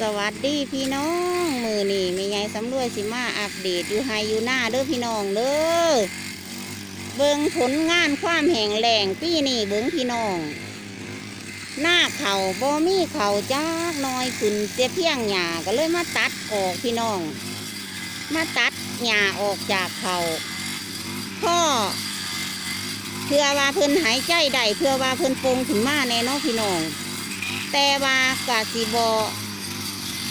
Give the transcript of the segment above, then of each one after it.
สวัสดีพี่น้องมือนี่ไมีไงสำรวยสิมาอัปเดตอยู่ไฮอยู่หน้าเด้อพี่น้องเด้อเบิ่งผลงานความแห่งแหล่งปีนี่เบิ่งพี่น้อง หน้าเขาบ่มีเขาจักหน้อยขึ้นเสียเพียงหญ้าก็เลยมาตัดออกพี่น้อง มาตัดหญ้าออกจากเขาพ่อเพื่อว่าเพิ่นหายใจได้เพื่อว่าเพิ่นปงขึ้นมาแน่นอนพี่น้อง แต่ว่ากะสิบอ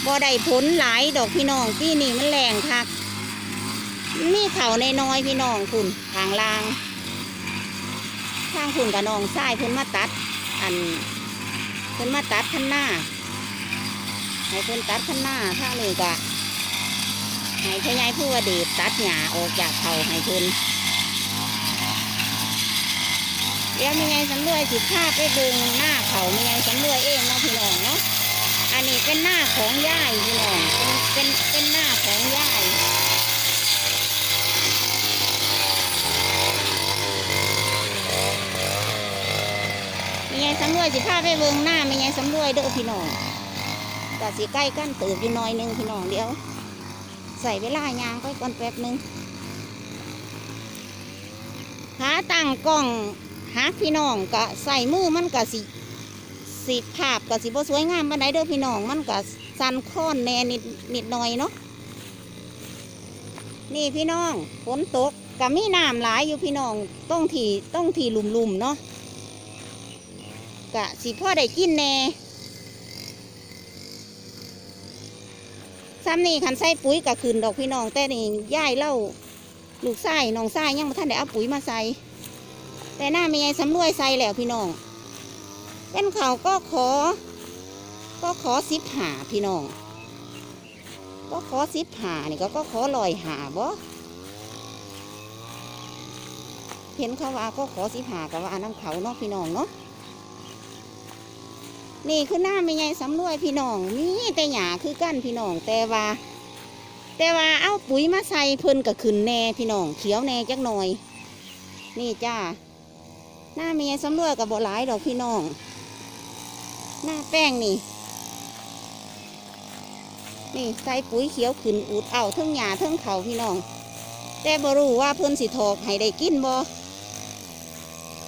บ่ได้ผลหลายดอกพี่น้องปีนี้มันแรงคักมีเขาในน้อยพี่น้องคุณทางล่างทางคุณกับน้องทรายเพิ่นมาตัด อันเพิ่นมาตัดขั้นหน้าให้เพิ่นตัดขั้นหน้าทางนี้กะให้พญายผู้ว่าเดชตัดหญ้าออกจากเขาให้เพิ่นเดี๋ยวมีไงสำรวยสิภาพไปเบิ่งหน้าเขามีไงสำรวยเองเนาะพี่น้องเนาะ อันนี้เป็นหน้าของย่ายพี่น้องเป็นเป็นเป็นหน้าของย่ายมีไงสำรวยสิพาไปเบิงหน้ามีไงสำรวยเด้อพี่น้องก็สิใกล้กันเติบอยู่หน้อยนึงพี่น้องเดี๋ยว ใส่เวลายางไปก่อนแป๊บหนึงหาตั้งกล้องหาพี่น้องก็ใส่มือมันก็สิ สีภาพก็สิบ่สวยงามปานใดเด้อพี่น้องมันก็สันค้อนแน่นิดนิดหน่อยเนาะนี่พี่น้องฝนตกก็มีน้ำหลายอยู่พี่น้องต้องที่ต้องที่ลุ่มๆเนาะกะสิพ่อได้กินแน่ซ้ำนี่คันใส่ปุ๋ยก็ขึ้นดอกพี่น้องแต่นี่ย่ายเล่าลูกไส้น้องไส้ยังบ่ทันได้เอาปุ๋ยมาใส่แต่หน้าไม่ไงสำรวยใส่แล้วพี่น้อง เป็นเขาก็ขอ ก็ขอสิบหาพี่น้อง ก็ขอสิบหานี่ก็ก็ขอลอยหาบ่เห็นเขาว่าก็ขอสิบหากับว่าน้ำเขาเนาะพี่น้องเนาะนี่คือหน้าไม่ไงสำรวยพี่น้องมีแต่หยาคือกั้นพี่น้องแต่ว่า แต่ว่าเอาปุ๋ยมาใส่เพิ่นก็ขึ้นแน่พี่น้องเขียวแน่จักหน่อย นี่จ้าหน้าไม่ไงสำรวยกับบ่หลายดอกพี่น้อง หน้าแป้งนี่ นี่ใส่ปุ๋ยเขียวขึ้นอุดเอาเทั้งหญ้าเทั้งเขาพี่น้อง แต่บรู้ว่าเพิ่อนสิถอกให้ได้กินบ่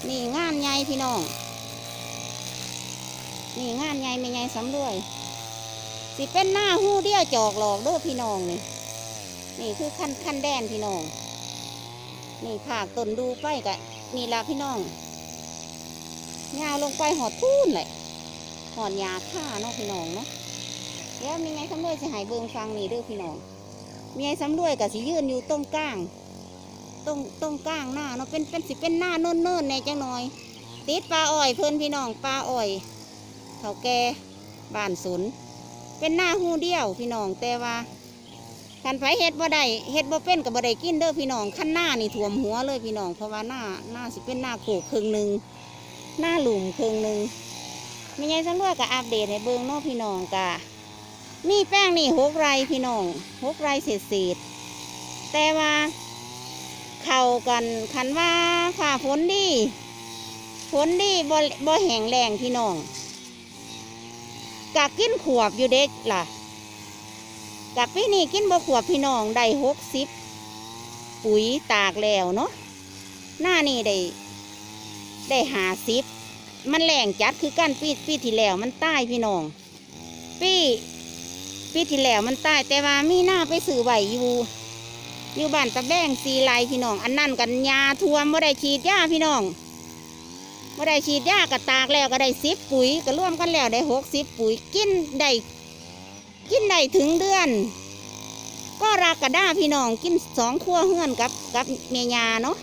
นี่งานใหญ่พี่น้อง นี่งานใหญ่ไม่ใหญ่สำรวย สิเป็นหน้าหู้เดียวจอกหลอกเด้อพี่น้องนี่นี่คือขั้นขั้นแดนพี่น้อง นี่ผากต้นดูไปกะนี่ละพี่น้องยาวลงไปหอดพูนเลย หอนยาฆ่าเนาะพี่น้องเนาะแล้วมีไงสำรวยสิหายเบิงฟังนี่เด้อพี่น้องมีไงสำรวยกับสิยืนอยู่ตรงกลางตรงตรงกลางหน้าเนาะเป็นเป็นสิเป็นหน้าเนิ่นเนิ่นๆในจังหน่อย ติดปลาอ้อยเพิ่นพี่น้องปลาอ้อยเฒ่าแก่บ้านสุนเป็นหน้าหูเดียวพี่น้องแต่ว่าคันไผเฮ็ดบ่ได้เฮ็ดบ่เป็นกับบ่ได้กินเด้อพี่น้องขั้นหน้านี่ท่วมหัวเลยพี่น้องเพราะว่าหน้าหน้าสิเป็นหน้าโขกครึ่งหนึ่งหน้าหลุมครึ่งหนึ่ง มีไงสำรวจกับอัปเดตให้เบิ่งนาะพี่น้องกะมีแป้งนี่หกไรพี่น้องหกไรเศษเศษแต่ว่าเข้ากันคันว่าฝ่าฝนดีฝนดีบ่บ่แห้งแรงพี่น้องกะกินขวบอยู่เด็กล่ะกะปีนี้กินบ่ขวบพี่น้องได้หกสิบปุ๋ยตากแล้วเนาะหน้านี่ได้ได้หาสิบ มันแรงจัดคือกันปีปีที่แล้วมันตายพี่น้อง ปีปีที่แล้วมันตายแต่ว่ามีหน้าไปสื่อไหวอยู่ อยู่บ้านตะแบงสีไลพี่น้อง อันนั่นกันยาทวมไม่ได้ฉีดยาพี่น้องไม่ได้ฉีดยากระตากแล้วก็ได้สิบปุ๋ยก็ร่วมกันแล้วได้หกสิบปุ๋ยกินได้กินได้ถึงเดือน ก็รากกระด้าพี่น้องกินสองขั้วเฮือนกับกับเมียยาเนาะ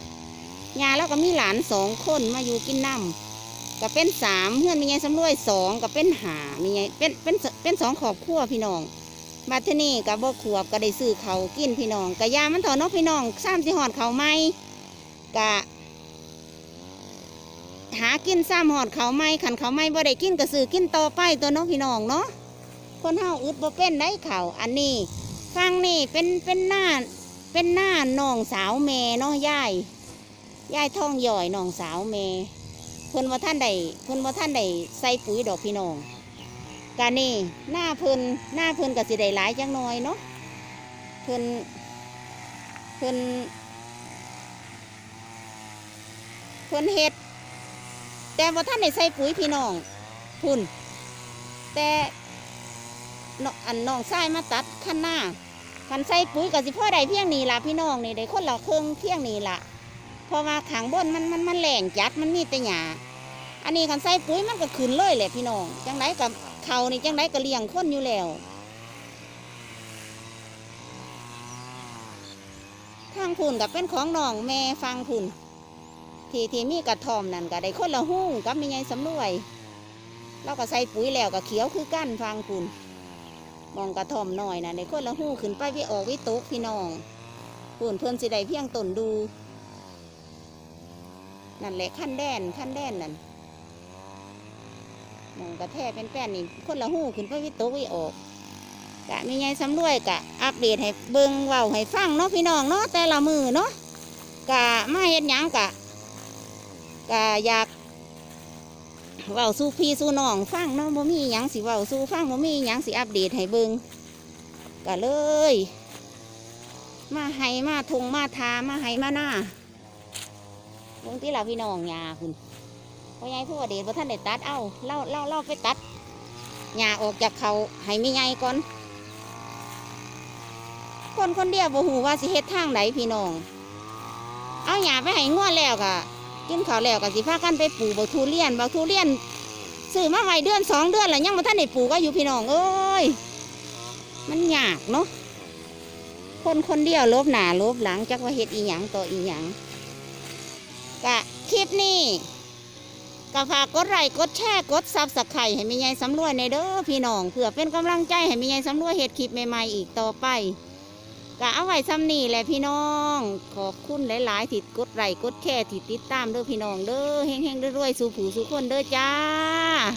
ยาแล้วก็มีหลานสองคนมาอยู่กินน้ำ ก็เป็นสามเพื่อนมีไงสำรวยสองก็เป็นหามีไงเป็นเป็นเป็นสองขอบครัวพี่น้องมาที่นี่กับบ่ขวบก็ได้ซื้อเขากินพี่น้องกะยามันถอนนาะพี่น้องซ้ำสิหอดเขาไหมกะหากินซ้ำหอดเขาไหมขันเขาไหมบ่ได้กินก็ซื้อกินต่อไปตัวนาะพี่น้องเนาะคนเฮาอึดบ่เป็นได้เขาอันนี้ฟังนี่เป็นเป็นหน้าเป็นหน้าน้องสาวเมเนาะยายยายท่องย่อยน้องสาวเม เพิ่นว่าท่านใดเพิ่นว่าท่านใดใส่ปุ๋ยดอกพี่น้องกานี่หน้าเพิ่นหน้าเพิ่นก็สิได้หลายจังน้อยเนาะเพิ่นเพิ่นเพิ่นเฮ็ดแต่ว่าท่านได้ใส่ปุ๋ยพี่น้องพุ่นแต่นอันน้องชายมาตัดขั้นหน้าคันใส่ปุ๋ยก็สิพ่อได้เพียงนี้ล่ะพี่น้องนี่ได้คนละเครื่องเพียงนี้ล่ะ เพราะว่าขางบนมันมันมันแหลงจัดมันมีแต่หญ้าอันนี้คันใส่ปุ๋ยมันก็ขึ้นเลยแหละพี่น้องจังไรกับเขานี่จังไรก็เลี้ยงคนอยู่แล้วทางพุ่นกับเป็นของน้องแม่ฟังพุ่นทีที่มีกระทอมนั่นก็ได้คนละหุ้งกับมีไงสำรวยเราก็ใส่ปุ๋ยแล้วก็เขียวคือกั้นฟังคุณมองกระทอมหน่อยนะในคนละหู้ขึ้นไปวิออกวิตุกพี่น้องปุ่นเพื่อนสิได้เพียงตนดู นั่นแหละขั้นแดนขั้นแดนนั่นมองกระแทกเป็นแป้นนี่คนละหูขึ้นไปวิโตวิออกกะมีไงสำรวยกะอัปเดตให้เบิงเว้าให้ฟังเนาะพี่น้องเนาะแต่ละมือเนาะกะมาเฮ็ดหยังกะกะอยากเว้าสู้พี่สู้น้องฟังเนาะบ่มีหยังสิเว้าสู้ฟังบ่มีหยังสิอัปเดตให้เบิงก็เลย มาให้มาทงมาทามาให้มาหน้า เบิ่งที่เราพี่น้องยาคุณพ่อใหญ่ผู้ว่าเดชบ่ท่านได้ตัดเอ้าเล่าเล่าเล่าไปตัดหญ้าออกจากเขาให้ไม่ใหญ่ก่อน คนคนเดียวบ่ฮู้ว่าสิเฮ็ดทางไหนพี่น้อง เอาหญ้าไปให้งัวแล้วก็กินข้าวแล้วก็สิพากันไปปลูกบักทุเรียนบักทุเรียนซื้อมาไว้เดือนสองเดือนแล้วยังมาท่านได้ปลูกก็อยู่พี่น้องเอ้ยมันยากเนาะคนคนเดียวลบหนาลบหลังจักว่าเฮ็ดอีหยังต่ออีหยัง กะคลิปนี้ก็ฝากกดไลค์กดแชร์กดซับสไครต์ให้มีไงสำรวยในเด้อพี่น้องเพื่อเป็นกำลังใจให้มีไงสำรวยเฮ็ดคลิปใหม่ๆอีกต่อไปก็เอาไว้ซ้ำนี่แหละพี่น้อง ขอบคุณหลายๆที่กดไลค์กดแชร์ที่ติดตามเด้อพี่น้องเด้อเฮงๆรวยๆสู่ผู้สู่คนเด้อจ้า